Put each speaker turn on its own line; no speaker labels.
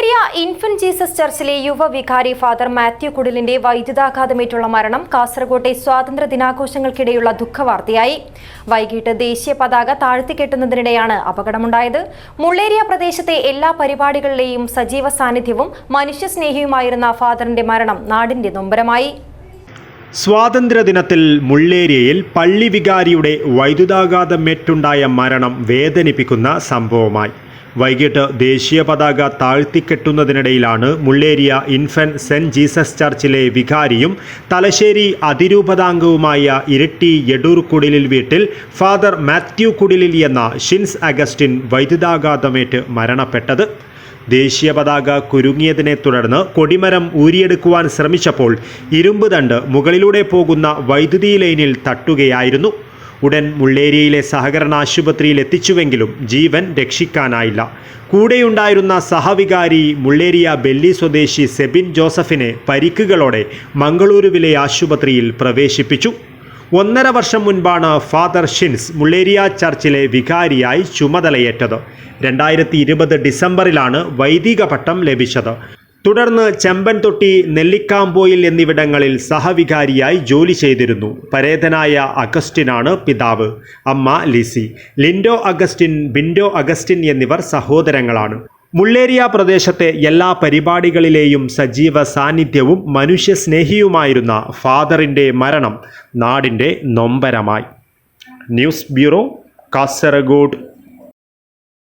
Mulleria infant Jesus ചർച്ചിലെ യുവവികാരി father Mathew കുടിലിന്റെ വൈദ്യുതാഘാതമേറ്റുള്ള മരണം കാസർകോട്ടെ സ്വാതന്ത്ര്യ ദിനാഘോഷങ്ങൾക്കിടെയുള്ള ദുഃഖവാർത്തയായി. വൈകിട്ട് ദേശീയ പതാക താഴ്ത്തിക്കെട്ടുന്നതിനിടെയാണ് അപകടമുണ്ടായത്. മുള്ളേരിയ പ്രദേശത്തെ എല്ലാ പരിപാടികളിലെയും സജീവ സാന്നിധ്യവും മനുഷ്യസ്നേഹിയുമായിരുന്ന ഫാദറിന്റെ മരണം നാടിന്റെ നൊമ്പരമായി.
സ്വാതന്ത്ര്യദിനത്തിൽ മുള്ളേരിയയിൽ പള്ളി വികാരിയുടെ വൈദ്യുതാഘാതമേറ്റുണ്ടായ മരണം വേദനിപ്പിക്കുന്ന സംഭവമായി. വൈകിട്ട് ദേശീയ പതാക താഴ്ത്തിക്കെട്ടുന്നതിനിടയിലാണ് മുള്ളേരിയ ഇൻഫന്റ് സെന്റ് ജീസസ് ചർച്ചിലെ വികാരിയും തലശ്ശേരി അതിരൂപതാംഗവുമായ ഇരട്ടി എടൂർ കുടിലിൽ വീട്ടിൽ ഫാദർ മാത്യു കുടിലിൽ എന്ന ഷിൻസ് അഗസ്റ്റിൻ വൈദ്യുതാഘാതമേറ്റ് മരണപ്പെട്ടത് ദേശീയ പതാക കുരുങ്ങിയതിനെ തുടർന്ന് കൊടിമരം ഊരിയെടുക്കുവാൻ ശ്രമിച്ചപ്പോൾ ഇരുമ്പ് തണ്ട് മുകളിലൂടെ പോകുന്ന വൈദ്യുതി ലൈനിൽ തട്ടുകയായിരുന്നു. ഉടൻ മുള്ളേരിയയിലെ സഹകരണ ആശുപത്രിയിൽ എത്തിച്ചുവെങ്കിലും ജീവൻ രക്ഷിക്കാനായില്ല. കൂടെയുണ്ടായിരുന്ന സഹവികാരി മുള്ളേരിയ ബെല്ലി സ്വദേശി സെബിൻ ജോസഫിനെ പരിക്കുകളോടെ മംഗളൂരുവിലെ ആശുപത്രിയിൽ പ്രവേശിപ്പിച്ചു. ഒന്നര വർഷം മുൻപാണ് ഫാദർ ഷിൻസ് മുള്ളേരിയ ചർച്ചിലെ വികാരിയായി ചുമതലയേറ്റത്. രണ്ടായിരത്തി ഇരുപത് ഡിസംബറിലാണ് വൈദിക പട്ടം ലഭിച്ചത്. തുടർന്ന് ചെമ്പൻതൊട്ടി നെല്ലിക്കാമ്പോയിൽ എന്നിവിടങ്ങളിൽ സഹവികാരിയായി ജോലി ചെയ്തിരുന്നു. പരേതനായ അഗസ്റ്റിനാണ് പിതാവ്. അമ്മ ലിസി. ലിൻഡോ അഗസ്റ്റിൻ ബിൻഡോ അഗസ്റ്റിൻ എന്നിവർ സഹോദരങ്ങളാണ്. മുള്ളേരിയ പ്രദേശത്തെ എല്ലാ പരിപാടികളിലെയും സജീവ സാന്നിധ്യവും മനുഷ്യസ്നേഹിയുമായിരുന്ന ഫാദറിന്റെ മരണം നാടിന്റെ നൊമ്പരമായി. News bureau Kasaragod.